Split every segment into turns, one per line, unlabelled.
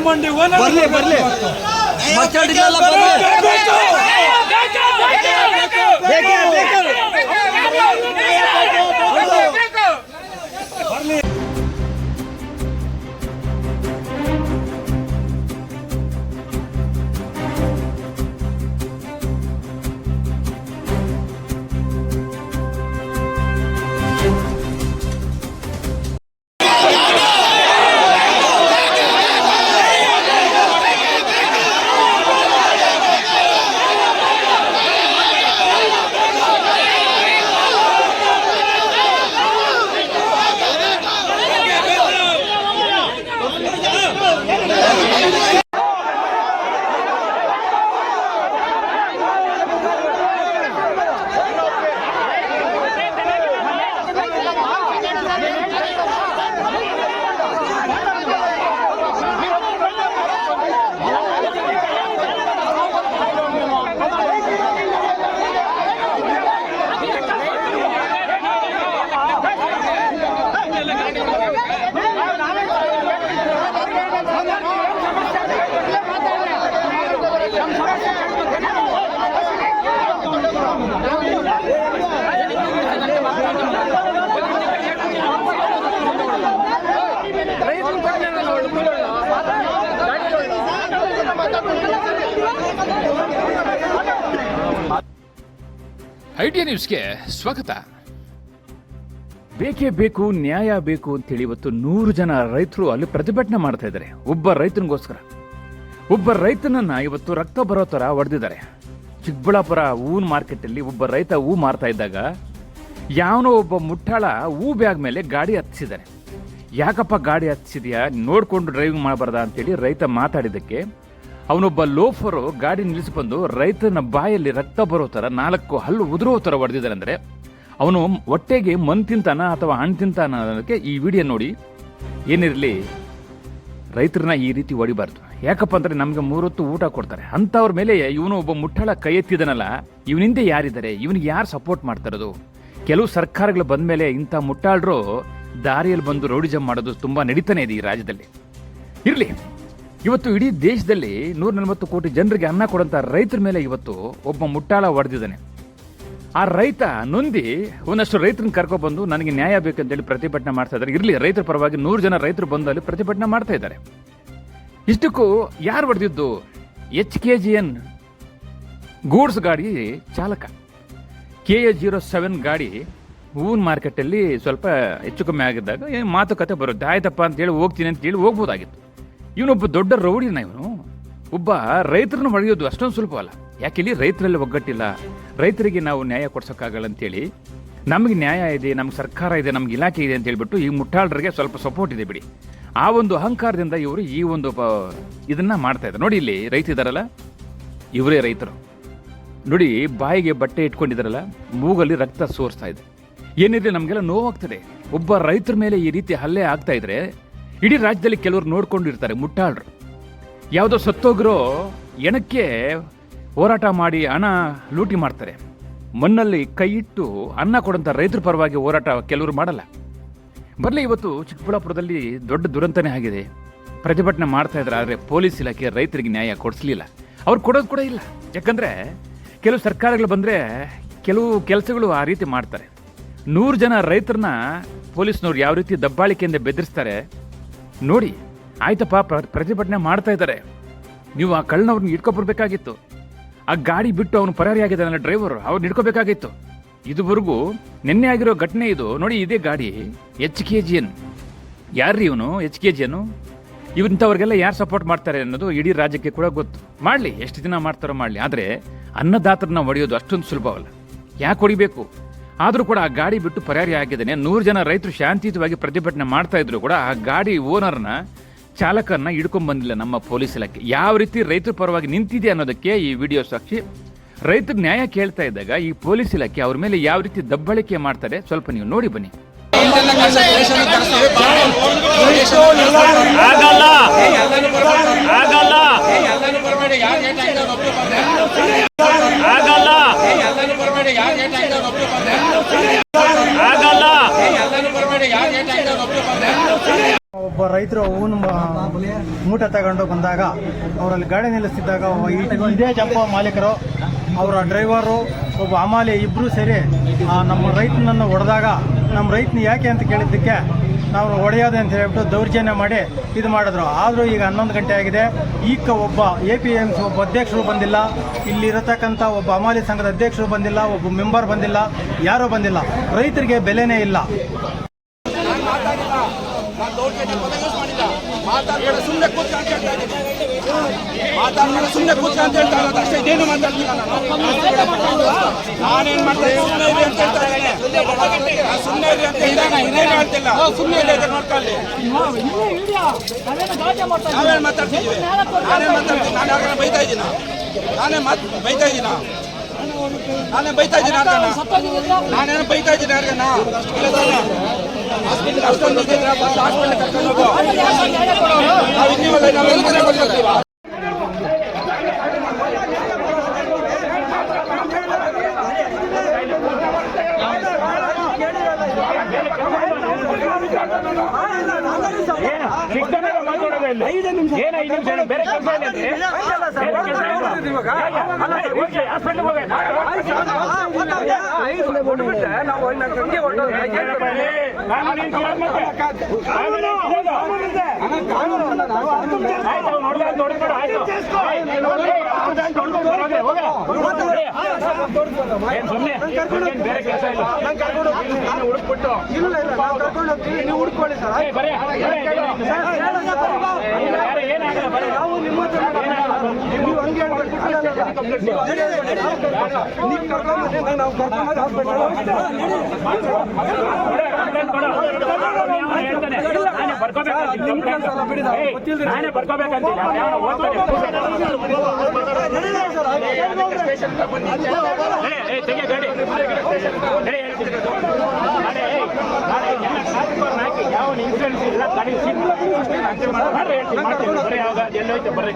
ಮಂಡಿ ಓನರ್
ಬರ್ಲಿ ಬರ್ಲಿ ಮಚ್ಚಾಡಿದ್ನೆಲ್ಲ ಬರ್ಲಿ ಬೇಕೇ ಬೇಕು
ಐಡಿಯಾ ನ್ಯೂಸ್ಗೆ ಸ್ವಾಗತ. ಬೇಕೇ ಬೇಕು, ನ್ಯಾಯ ಬೇಕು ಅಂತೇಳಿ ಇವತ್ತು ನೂರು ಜನ ರೈತರು ಅಲ್ಲಿ ಪ್ರತಿಭಟನೆ ಮಾಡ್ತಾ ಇದ್ದಾರೆ. ಒಬ್ಬ ರೈತನಿಗೋಸ್ಕರ. ಒಬ್ಬ ರೈತನನ್ನ ಇವತ್ತು ರಕ್ತ ಬರೋ ತರ ಹೊಡೆದಿದ್ದಾರೆ. ಚಿಕ್ಕಬಳ್ಳಾಪುರ ಹೂವಿನ ಮಾರ್ಕೆಟಲ್ಲಿ ಒಬ್ಬ ರೈತ ಹೂ ಮಾರ್ತಾ ಇದ್ದಾಗ ಯಾವನೋ ಒಬ್ಬ ಮುಟ್ಟಾಳ ಹೂ ಬ್ಯಾಗ್ ಮೇಲೆ ಗಾಡಿ ಹತ್ತಿಸಿದ್ದಾರೆ. ಯಾಕಪ್ಪ ಗಾಡಿ ಹತ್ತಿಸಿದ್ಯಾ? ನೋಡ್ಕೊಂಡು ಡ್ರೈವಿಂಗ್ ಮಾಡಬಾರ್ದ ಅಂತೇಳಿ ರೈತ ಮಾತಾಡಿದ್ದಕ್ಕೆ ಅವನೊಬ್ಬ ಲೋಫರು ಗಾಡಿ ನಿಲ್ಲಿಸಿ ಬಂದು ರೈತನ ಬಾಯಲ್ಲಿ ರಕ್ತ ಬರೋ ಥರ ನಾಲ್ಕು ಹಲ್ಲು ಉದುರೋ ಥರ ಹೊಡೆದಿದ್ದಾರೆ ಅಂದರೆ ಅವನು ಹೊಟ್ಟೆಗೆ ಮನ್ ತಿಂತಾನ ಅಥವಾ ಹಣ್ಣು ತಿಂತಾನ ಅನ್ನೋದಕ್ಕೆ ಈ ವಿಡಿಯೋ ನೋಡಿ. ಏನಿರಲಿ, ರೈತರನ್ನ ಈ ರೀತಿ ಹೊಡಿಬಾರ್ದು. ಯಾಕಪ್ಪ ಅಂದ್ರೆ ನಮ್ಗೆ ಮೂರೊತ್ತು ಊಟ ಕೊಡ್ತಾರೆ. ಅಂಥವ್ರ ಮೇಲೆ ಇವನು ಒಬ್ಬ ಮುಟ್ಟಳ ಕೈ ಎತ್ತಿದನಲ್ಲ ಇವನಿಂದ ಯಾರಿದ್ದಾರೆ? ಇವನಿಗೆ ಯಾರು ಸಪೋರ್ಟ್ ಮಾಡ್ತಾರದು ಕೆಲವು ಸರ್ಕಾರಗಳು ಬಂದ ಮೇಲೆ ಇಂಥ ಮುಟ್ಟಾಳರು ದಾರಿಯಲ್ಲಿ ಬಂದು ರೌಡಿಜಮ್ ಮಾಡೋದು ತುಂಬಾ ನಡೀತಾನೆ ಇದೆ ಈ ರಾಜ್ಯದಲ್ಲಿ. ಇರಲಿ. ಇವತ್ತು ಇಡೀ ದೇಶದಲ್ಲಿ ನೂರ ನಲವತ್ತು ಕೋಟಿ ಜನರಿಗೆ ಅನ್ನ ಕೊಡಂತ ರೈತರ ಮೇಲೆ ಇವತ್ತು ಒಬ್ಬ ಮುಟ್ಟಾಳ ಹೊಡೆದಿದ್ದಾನೆ. ಆ ರೈತ ನೊಂದಿ, ಒಂದಷ್ಟು ರೈತರನ್ನ ಕರ್ಕೊಬಂದು ನನಗೆ ನ್ಯಾಯ ಬೇಕಂತೇಳಿ ಪ್ರತಿಭಟನೆ ಮಾಡ್ತಾ ಇದ್ದಾರೆ. ಇರಲಿ, ರೈತರ ಪರವಾಗಿ ನೂರು ಜನ ರೈತರು ಬಂದು ಅಲ್ಲಿ ಪ್ರತಿಭಟನೆ ಮಾಡ್ತಾ ಇದ್ದಾರೆ. ಇಷ್ಟಕ್ಕೂ ಯಾರು ಹೊಡೆದಿದ್ದು? H K G N goods ಗಾಡಿ ಚಾಲಕ. ಕೆ ಎ ಜೀರೋ ಸೆವೆನ್ ಗಾಡಿ ಹೂವಿನ ಮಾರ್ಕೆಟಲ್ಲಿ ಸ್ವಲ್ಪ ಹೆಚ್ಚು ಕಮ್ಮಿ ಆಗಿದ್ದಾಗ ಏನು ಮಾತುಕತೆ ಬರುತ್ತೆ. ಆಯ್ತಪ್ಪ ಅಂತೇಳಿ ಹೋಗ್ತೀನಿ ಅಂತ ಹೇಳಿ ಹೋಗ್ಬೋದಾಗಿತ್ತು. ಇವನೊಬ್ಬ ದೊಡ್ಡ ರೌಡಿನ ಇವನು. ಒಬ್ಬ ರೈತರನ್ನು ಹೊಡೆಯೋದು ಅಷ್ಟೊಂದು ಸುಲಭ ಅಲ್ಲ ಯಾಕೆ ಇಲ್ಲಿ ರೈತರಲ್ಲಿ ಒಗ್ಗಟ್ಟಿಲ್ಲ. ರೈತರಿಗೆ ನಾವು ನ್ಯಾಯ ಕೊಡ್ಸೋಕ್ಕಾಗಲ್ಲ ಅಂತೇಳಿ. ನಮಗೆ ನ್ಯಾಯ ಇದೆ, ನಮ್ಗೆ ಸರ್ಕಾರ ಇದೆ, ನಮ್ಗೆ ಇಲಾಖೆ ಇದೆ ಅಂತ ಹೇಳ್ಬಿಟ್ಟು ಈ ಮುಟ್ಟಾಳರಿಗೆ ಸ್ವಲ್ಪ ಸಪೋರ್ಟ್ ಇದೆ ಬಿಡಿ. ಆ ಒಂದು ಅಹಂಕಾರದಿಂದ ಇವರು ಈ ಒಂದು ಇದನ್ನ ಮಾಡ್ತಾ ಇದ್ದಾರೆ. ನೋಡಿ ಇಲ್ಲಿ ರೈತ ಇದಾರಲ್ಲ ಇವರೇ ರೈತರು. ನೋಡಿ ಬಾಯಿಗೆ ಬಟ್ಟೆ ಇಟ್ಕೊಂಡಿದಾರಲ್ಲ ಮೂಗಲ್ಲಿ ರಕ್ತ ಸೋರಿಸ್ತಾ ಇದೆ. ಏನಿದ್ರೆ ನಮಗೆಲ್ಲ ನೋವಾಗ್ತದೆ. ಒಬ್ಬ ರೈತರ ಮೇಲೆ ಈ ರೀತಿ ಹಲ್ಲೆ ಆಗ್ತಾ ಇದ್ರೆ ಇಡೀ ರಾಜ್ಯದಲ್ಲಿ ಕೆಲವರು ನೋಡ್ಕೊಂಡಿರ್ತಾರೆ, ಮುಟ್ಟಾಳ್ರು. ಯಾವುದೋ ಸತ್ತೋಗಿರೋ ಎಣಕ್ಕೆ ಹೋರಾಟ ಮಾಡಿ ಹಣ ಲೂಟಿ ಮಾಡ್ತಾರೆ. ಮಣ್ಣಲ್ಲಿ ಕೈ ಇಟ್ಟು ಅನ್ನ ಕೊಡಂತ ರೈತರ ಪರವಾಗಿ ಹೋರಾಟ ಕೆಲವರು ಮಾಡಲ್ಲ. ಬರಲಿ, ಇವತ್ತು ಚಿಕ್ಕಬಳ್ಳಾಪುರದಲ್ಲಿ ದೊಡ್ಡ ದುರಂತನೇ ಆಗಿದೆ. ಪ್ರತಿಭಟನೆ ಮಾಡ್ತಾ ಇದ್ದಾರೆ, ಆದರೆ ಪೊಲೀಸ್ ಇಲಾಖೆ ರೈತರಿಗೆ ನ್ಯಾಯ ಕೊಡಿಸ್ಲಿಲ್ಲ. ಅವ್ರು ಕೊಡೋದು ಕೂಡ ಇಲ್ಲ. ಯಾಕಂದ್ರೆ ಕೆಲವು ಸರ್ಕಾರಗಳು ಬಂದ್ರೆ ಕೆಲವು ಕೆಲಸಗಳು ಆ ರೀತಿ ಮಾಡ್ತಾರೆ. ನೂರು ಜನ ರೈತರನ್ನ ಪೊಲೀಸ್ನವ್ರು ಯಾವ ರೀತಿ ದಬ್ಬಾಳಿಕೆಯಿಂದ ಬೆದರಿಸ್ತಾರೆ ನೋಡಿ, ಆಯ್ತಪ್ಪ, ಪ್ರ- ಪ್ರತಿಭಟನೆ ಮಾಡ್ತಾ ಇದ್ದಾರೆ. ನೀವು ಆ ಕಳ್ಳನವ್ರನ್ನ ಇಟ್ಕೊಬರ್ಬೇಕಾಗಿತ್ತು ಆ ಗಾಡಿ ಬಿಟ್ಟು ಅವನು ಪರಾರಿಯಾಗಿದ್ದಾನಲ್ಲ ಡ್ರೈವರ್, ಅವ್ರನ್ನ ಹಿಡ್ಕೋಬೇಕಾಗಿತ್ತು. ಇದುವರೆಗೂ ನಿನ್ನೆ ಆಗಿರೋ ಘಟನೆ ಇದು. ನೋಡಿ, ಇದೇ ಗಾಡಿ ಎಚ್ ಕೆ ಜಿ ಎನ್ ಯಾರ್ರಿ ಇವನು ಎಚ್ ಕೆ ಜಿ ಎನ್ ಇವಂಥವ್ರಿಗೆಲ್ಲ ಯಾರು ಸಪೋರ್ಟ್ ಮಾಡ್ತಾರೆ ಅನ್ನೋದು ಇಡೀ ರಾಜ್ಯಕ್ಕೆ ಕೂಡ ಗೊತ್ತು. ಮಾಡಲಿ, ಎಷ್ಟು ದಿನ ಮಾಡ್ತಾರೋ ಮಾಡಲಿ. ಆದರೆ ಅನ್ನದಾತರನ್ನ ಹೊಡೆಯೋದು ಅಷ್ಟೊಂದು ಸುಲಭವಲ್ಲ. ಯಾಕೆ ಹೊಡಿಬೇಕು? ಆದರೂ ಕೂಡ ಆ ಗಾಡಿ ಬಿಟ್ಟು ಪರಾರಿ ಆಗಿದ್ದೇನೆ. ನೂರು ಜನ ರೈತರು ಶಾಂತಿಯುತವಾಗಿ ಪ್ರತಿಭಟನೆ ಮಾಡ್ತಾ ಇದ್ರು ಕೂಡ ಆ ಗಾಡಿ ಓನರ್ನ ಚಾಲಕರನ್ನ ಹಿಡ್ಕೊಂಡ್ ಬಂದಿಲ್ಲ ನಮ್ಮ ಪೊಲೀಸ್ ಇಲಾಖೆ. ಯಾವ ರೀತಿ ರೈತರ ಪರವಾಗಿ ನಿಂತಿದೆ ಅನ್ನೋದಕ್ಕೆ ಈ ವಿಡಿಯೋ ಸಾಕ್ಷಿ. ರೈತರ ನ್ಯಾಯ ಕೇಳ್ತಾ ಇದ್ದಾಗ ಈ ಪೊಲೀಸ್ ಇಲಾಖೆ ಅವ್ರ ಮೇಲೆ ಯಾವ ರೀತಿ ದಬ್ಬಳಿಕೆ ಮಾಡ್ತಾರೆ ಸ್ವಲ್ಪ ನೀವು ನೋಡಿ ಬನ್ನಿ.
ಆಗಲ್ಲ. ಆಗಲ್ಲ. ಆಗಲ್ಲ ಆಗಲ್ಲ
ಒಬ್ಬ ರೈತರು ಹೂವಿನ ಮೂಟೆ ತಗೊಂಡು ಬಂದಾಗ ಅವರಲ್ಲಿ ಗಾಡಿ ನಿಲ್ಲಿಸಿದ್ದಾಗ ಇದೇ ಜಂಪ ಮಾಲೀಕರು ಅವರ ಡ್ರೈವರು ಒಬ್ಬ ಅಮಾಲಿ ಇಬ್ರು ಸೇರಿ ನಮ್ಮ ರೈತನನ್ನು ಹೊಡೆದಾಗ ನಮ್ಮ ರೈತನ ಯಾಕೆ ಅಂತ ಕೇಳಿದ್ದಕ್ಕೆ ನಾವು ಹೊಡೆಯೋದು ಅಂತ ಹೇಳ್ಬಿಟ್ಟು ದೌರ್ಜನ್ಯ ಮಾಡಿ ಇದು ಮಾಡಿದ್ರು. ಆದರೂ ಈಗ ಹನ್ನೊಂದು ಗಂಟೆ ಆಗಿದೆ. ಈಗ ಒಬ್ಬ ಎ ಪಿ ಎಂ ಒಬ್ಬ ಅಧ್ಯಕ್ಷರು ಬಂದಿಲ್ಲ. ಇಲ್ಲಿರತಕ್ಕಂಥ ಒಬ್ಬ ಅಮಾಲಿ ಸಂಘದ ಅಧ್ಯಕ್ಷರು ಬಂದಿಲ್ಲ, ಒಬ್ಬ ಮೆಂಬರ್ ಬಂದಿಲ್ಲ, ಯಾರೂ ಬಂದಿಲ್ಲ. ರೈತರಿಗೆ ಬೆಲೆನೇ ಇಲ್ಲ.
ಸುಮ್ಮನೆ ಕೂತ್ಕ ಅಂತ ಹೇಳ್ತಾ ಇದ್ದೀನಿ ಮಾತಾಡ್ಬೇಡ ಸುಮ್ಮನೆ ಕೂತ್ಕ ಅಂತ ಹೇಳ್ತಾ ಇರೋದು ಅಷ್ಟೇ. ಇದೇನು ಮಾತಾಡ್ತೀನಿ ನಾನು? ನಾನೇನ್ ಮಾಡ್ತಾ ಸುಮ್ಮನೆ ಇರಿ ಅಂತ ಹೇಳ್ತಾ ಸುಮ್ಮನೆ ಇದೆ ಅಂತ ಸುಮ್ಮನೆ ಇಲ್ಲ ಮಾತಾಡ್ತೀನಿ ನಾನು ಯಾರಿಗಾರ ಬೈತಾ ಇದ್ದೀನ? ನಾನೇ ಮಾತ್ ಬೈತಾ ಇದ್ದೀನ? ನಾನೇ ಬೈತಾ ಇದ್ದೀನಿ ನಾನೇನು ಬೈತಾ ಇದ್ದೀನಿ ಹಾಸ್ಪಿಟಲ್ ಅಷ್ಟೊಂದು ಹಾಸ್ಪಿಟಲ್ ಕರ್ಕೊಂಡು ಹೋಗೋ. ನಾವು ಇನ್ನೂ ನಾವೆಲ್ಲ ಬಂದಿರ್ತೀವ
ಐದು ನಿಮಿಷ ಏನು ಐದು ನಿಮಿಷ? ಬೇರೆ ಕೆಲಸ ಇಲ್ಲ ಬೇರೆ ಕೆಲಸ ಇಲ್ಲ. ನಾವು ಹುಡುಕ್ಬಿಟ್ಟು ಏ, ಬರ್ರಿ, ಬರ್ರಿ, ಏನಾಯ್ತು? ಯಾರು ಏನಾಗಲ್ಲ ಬರ್ರಿ ನಾನೇ ಬರ್ಕೋಬೇಕಂತೀನಿ ನಾನೇ. ನಾಳೆ, ಏ, ನಾಳೆ ಎಲ್ಲ ಕಾರ್ಯಕ್ರಮ ಹಾಕಿ ಯಾವ ಇನ್ಸೂರೆನ್ಸ್ ಇಲ್ಲ ಗಾಡಿ ಸೀಟ್ ಬರ್ರಿ ಹೇಳ್ತೀನಿ ಮಾಡ್ತೀನಿ ಬರ್ರಿ ಯಾವಾಗ ಎಲ್ಲೋಯ್ತು ಬರ್ರಿ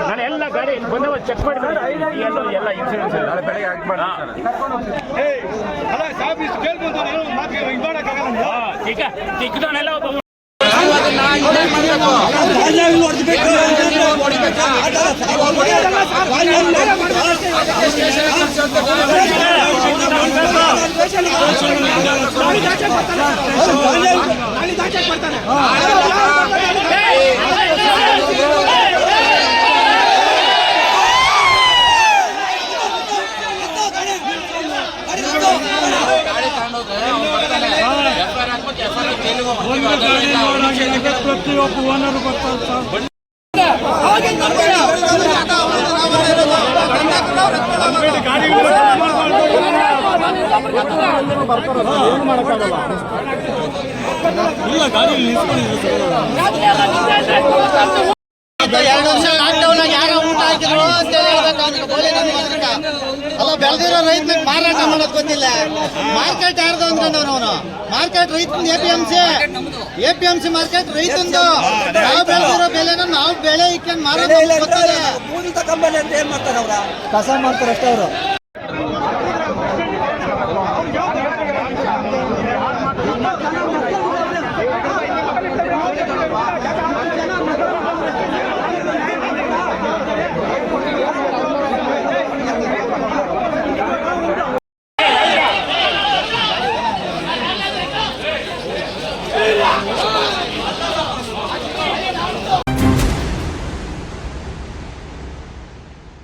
ನಾನು ಎಲ್ಲ ಗಾಡಿ ಬಂದವ ಚೆಕ್ ಮಾಡಿ ಎಲ್ಲ ಎಲ್ಲ ಇನ್ಸೂರೆನ್ಸ್ ನಾಳೆ ಬೆಳಗ್ಗೆ ಹಾಕಿ ಮಾಡಿ ಚಿಕ್ಕ ಚಿಕ್ಕದವನೆಲ್ಲ ಒಬ್ಬ
ಎರಡು ವರ್ಷ ಲಾಕ್ಡೌನ್ ಆಗಿ ಯಾರೋ ಊಟ ಹಾಕಿದ್ರು ಅಂತ ಹೇಳ್ಬೇಕು ಅವ್ನಿಗೆ ಬೋಳಿ ನನ್ನ ಮಗನಿಗೆ. ಅಲ್ಲ ಬೆಳೆದಿರೋ ರೈತ ಮಾರಾಟ ಮಾಡೋದು ಗೊತ್ತಿಲ್ಲ. ಮಾರ್ಕೆಟ್ ಯಾರ್ದು ಅಂದ್ಕೊಂಡು ಅವನು. ಮಾರ್ಕೆಟ್ ರೈತನ A P M C A P M C market ರೈತಂದು. ನಾವು ಬೆಳೆದಿರೋ ಬೆಲೆನ ನಾವು ಬೆಳೆ ಇಕ್ಕೊಂಡು ಮಾರೋದು ಅವ್ನಿಗೆ ಗೊತ್ತಿದೆ
ಕೂಲಿ ಅಂತ ಏನ್ ಮಾಡ್ತಾರೆ ಅವ್ರ
ಕಸ ಮಾಡ್ತಾರೆ ಅಷ್ಟೇ ಅವರು.